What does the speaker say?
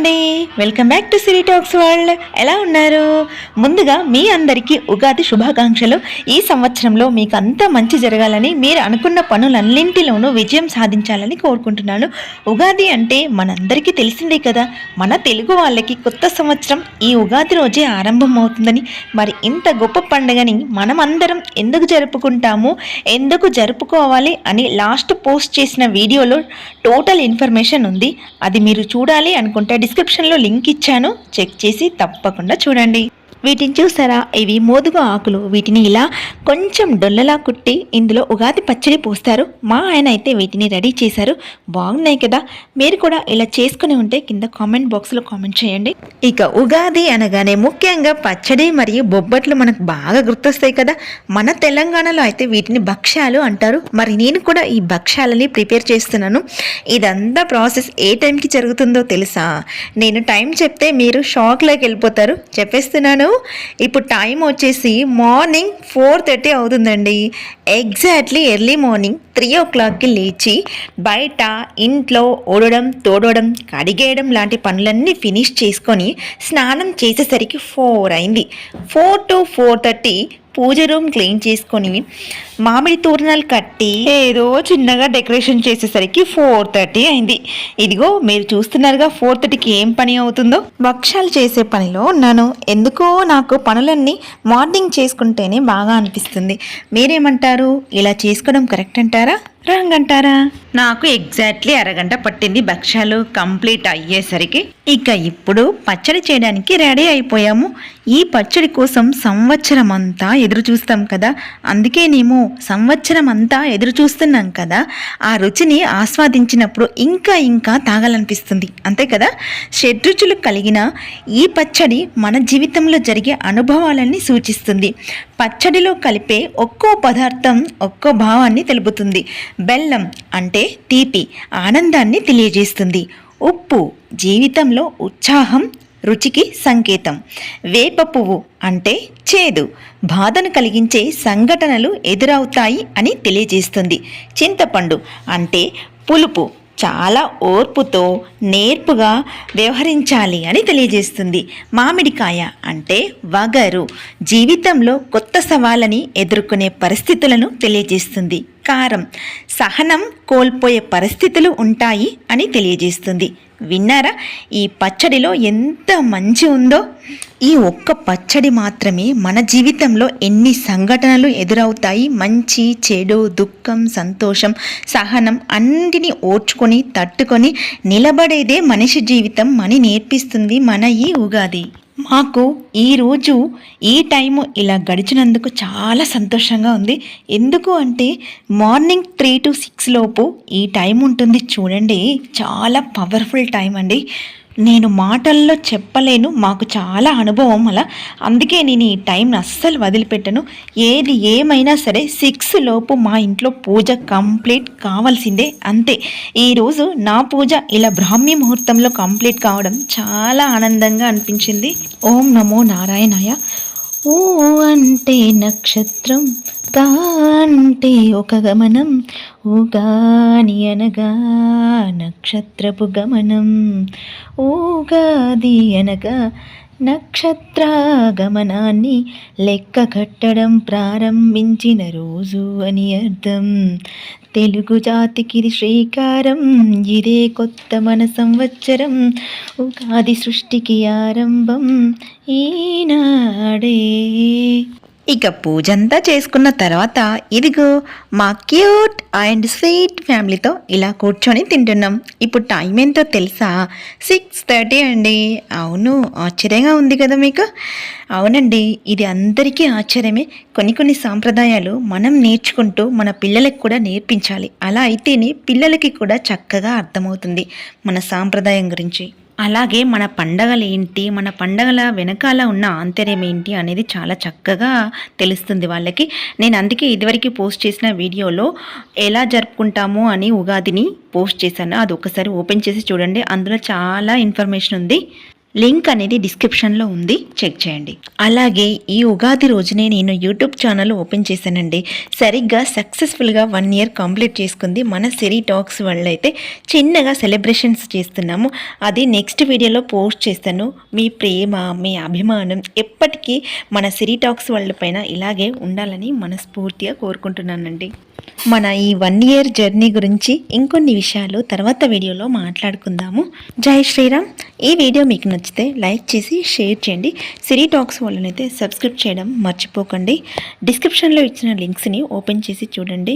అండి welcome back to Siri talks world ఎలా ఉన్నారు? ముందుగా మీ అందరికీ ఉగాది శుభాకాంక్షలు. ఈ సంవత్సరంలో మీకు అంతా మంచి జరగాలని మీరు అనుకున్న పనులన్నింటిలోనూ విజయం సాధించాలని కోరుకుంటున్నాను. ఉగాది అంటే మనందరికీ తెలిసిందే కదా. మన తెలుగు వాళ్ళకి కొత్త సంవత్సరం ఈ ఉగాది రోజే ఆరంభం అవుతుందని మరి ఇంత గొప్ప పండుగని మనం అందరం ఎందుకు జరుపుకుంటాము? ఎందుకు జరుపుకోవాలి అని లాస్ట్ పోస్ట్ చేసిన వీడియోలో టోటల్ ఇన్ఫర్మేషన్ ఉంది. అది మీరు చూడాలి అనుకుంటే డిస్క్రిప్షన్లో లింక్ ఇచ్చాను. చెక్ చేసి తప్పకుండా చూడండి. వీటిని చూసారా? ఇవి మోదుగు ఆకులు. వీటిని ఇలా కొంచెం డొల్లలా కుట్టి ఇందులో ఉగాది పచ్చడి పోస్తారు. మా ఆయన అయితే వీటిని రెడీ చేశారు. బాగున్నాయి కదా? మీరు కూడా ఇలా చేసుకుని ఉంటే కింద కామెంట్ బాక్స్లో కామెంట్ చేయండి. ఇక ఉగాది అనగానే ముఖ్యంగా పచ్చడి మరియు బొబ్బట్లు మనకు బాగా గుర్తొస్తాయి కదా? మన తెలంగాణలో అయితే వీటిని భక్ష్యాలు అంటారు. మరి నేను కూడా ఈ భక్ష్యాలని ప్రిపేర్ చేస్తున్నాను. ఇదంతా ప్రాసెస్ ఏ టైంకి జరుగుతుందో తెలుసా? నేను టైం చెప్తే మీరు షాక్లోకి వెళ్ళిపోతారు. చెప్పేస్తున్నాను. ఇప్పుడు టైం వచ్చేసి మార్నింగ్ ఫోర్ థర్టీ అవుతుందండి. ఎగ్జాక్ట్లీ ఎర్లీ మార్నింగ్ త్రీ ఓ క్లాక్కి లేచి బయట ఇంట్లో ఓడడం తోడడం కడిగేయడం లాంటి పనులన్నీ ఫినిష్ చేసుకొని స్నానం చేసేసరికి ఫోర్ అయింది. Four to four thirty puja room clean చేసుకొని మామిడి తోరణాలు కట్టి ఏదో చిన్నగా డెకరేషన్ చేసేసరికి ఫోర్ థర్టీ అయింది. ఇదిగో మీరు చూస్తున్నారుగా ఫోర్ థర్టీకి ఏం పని అవుతుందో? భక్ష్యాలు చేసే పనిలో ఉన్నాను. ఎందుకో నాకు పనులన్నీ మార్నింగ్ చేసుకుంటేనే బాగా అనిపిస్తుంది. మీరేమంటారు? ఇలా చేసుకోవడం కరెక్ట్ అంటారా? రాంగ్ అంటారా నాకు ఎగ్జాక్ట్లీ అరగంట పట్టింది భక్ష్యాలు కంప్లీట్ అయ్యేసరికి. ఇక ఇప్పుడు పచ్చడి చేయడానికి రెడీ అయిపోయాము. ఈ పచ్చడి కోసం సంవత్సరం అంతా ఎదురు చూస్తాం కదా. అందుకేనేమో సంవత్సరం అంతా ఎదురు చూస్తున్నాం కదా. ఆ రుచిని ఆస్వాదించినప్పుడు ఇంకా ఇంకా తాగాలనిపిస్తుంది. అంతే కదా? షడ్రుచులు కలిగిన ఈ పచ్చడి మన జీవితంలో జరిగే అనుభవాలని సూచిస్తుంది. పచ్చడిలో కలిపే ఒక్కో పదార్థం ఒక్కో భావాన్ని తెలుపుతుంది. బెల్లం అంటే తీపి ఆనందాన్ని తెలియజేస్తుంది. ఉప్పు జీవితంలో ఉత్సాహం రుచికి సంకేతం. వేప పువ్వు అంటే చేదు బాధను కలిగించే సంఘటనలు ఎదురవుతాయి అని తెలియజేస్తుంది. చింతపండు అంటే పులుపు చాలా ఓర్పుతో నేర్పుగా వ్యవహరించాలి అని తెలియజేస్తుంది. మామిడికాయ అంటే వగరు. జీవితంలో కొత్త సవాళ్ళని ఎదుర్కొనే పరిస్థితులను తెలియజేస్తుంది. కారం. సహనం కోల్పోయే పరిస్థితులు ఉంటాయి అని తెలియజేస్తుంది. విన్నారా? ఈ పచ్చడిలో ఎంత మంచి ఉందో? ఈ ఒక్క పచ్చడి మాత్రమే మన జీవితంలో ఎన్ని సంఘటనలు ఎదురవుతాయి? మంచి చెడు దుఃఖం సంతోషం సహనం అన్నిటినీ ఓర్చుకొని తట్టుకొని నిలబడేదే మనిషి జీవితం అని నేర్పిస్తుంది మన ఈ ఉగాది. మాకు ఈరోజు ఈ టైము ఇలా గడిచినందుకు చాలా సంతోషంగా ఉంది. ఎందుకు అంటే మార్నింగ్ త్రీ టు సిక్స్ లోపు ఈ టైం ఉంటుంది చూడండి. చాలా పవర్ఫుల్ టైం అండి. నేను మాటల్లో చెప్పలేను మాకు చాలా అనుభవం అలా. అందుకే నేను ఈ టైంని అస్సలు వదిలిపెట్టను. ఏది ఏమైనా సరే సిక్స్ లోపు మా ఇంట్లో పూజ కంప్లీట్ కావాల్సిందే అంతే. ఈరోజు నా పూజ ఇలా బ్రాహ్మీ ముహూర్తంలో కంప్లీట్ కావడం చాలా ఆనందంగా అనిపించింది. ఓం నమో నారాయణాయ. ఓ అంటే నక్షత్రం గా అంటే ఒక గమనం ఊగాని అనగా నక్షత్రపు గమనం. ఊగాది అనగా నక్షత్రాగమనాన్ని లెక్క కట్టడం ప్రారంభించిన రోజు అని అర్థం. తెలుగు జాతికి శ్రీకారం ఇదే కొత్త మన సంవత్సరం. ఉగాది సృష్టికి ఆరంభం ఈనాడే. ఇక పూజంతా చేసుకున్న తర్వాత ఇదిగో మా క్యూట్ అండ్ స్వీట్ ఫ్యామిలీతో ఇలా కూర్చొని తింటున్నాం. ఇప్పుడు టైం ఏంటో తెలుసా? సిక్స్ థర్టీ అండి. అవును ఆశ్చర్యంగా ఉంది కదా మీకు? అవునండి ఇది అందరికీ ఆశ్చర్యమే. కొన్ని కొన్ని సాంప్రదాయాలు మనం నేర్చుకుంటూ మన పిల్లలకు కూడా నేర్పించాలి. అలా అయితేనే పిల్లలకి కూడా చక్కగా అర్థమవుతుంది మన సాంప్రదాయం గురించి. అలాగే మన పండగలు ఏంటి మన పండగల వెనకాల ఉన్న ఆంతర్యం ఏంటి అనేది చాలా చక్కగా తెలుస్తుంది వాళ్ళకి. నేను అందుకే ఇదివరకు పోస్ట్ చేసిన వీడియోలో ఎలా జరుపుకుంటాము అని ఉగాదిని పోస్ట్ చేశాను. అది ఒకసారి ఓపెన్ చేసి చూడండి. అందులో చాలా ఇన్ఫర్మేషన్ ఉంది. లింక్ అనేది డిస్క్రిప్షన్లో ఉంది. చెక్ చేయండి. అలాగే ఈ ఉగాది రోజునే నేను యూట్యూబ్ ఛానల్ ఓపెన్ చేశానండి. సరిగ్గా సక్సెస్ఫుల్గా వన్ ఇయర్ కంప్లీట్ చేసుకుంది. మన సిరి టాక్స్ వల్ల అయితే చిన్నగా సెలబ్రేషన్స్ చేస్తున్నాము. అది నెక్స్ట్ వీడియోలో పోస్ట్ చేస్తాను. మీ ప్రేమ మీ అభిమానం ఎప్పటికీ మన సిరి టాక్స్ వాళ్ళ పైన ఇలాగే ఉండాలని మనస్ఫూర్తిగా కోరుకుంటున్నానండి. మన ఈ వన్ ఇయర్ జర్నీ గురించి ఇంకొన్ని విషయాలు తర్వాత వీడియోలో మాట్లాడుకుందాము. జై శ్రీరామ్. ఈ వీడియో మీకు నచ్చితే లైక్ చేసి షేర్ చేయండి. సిరీ టాక్స్ వాళ్ళనైతే సబ్స్క్రైబ్ చేయడం మర్చిపోకండి. డిస్క్రిప్షన్లో ఇచ్చిన లింక్స్ని ఓపెన్ చేసి చూడండి.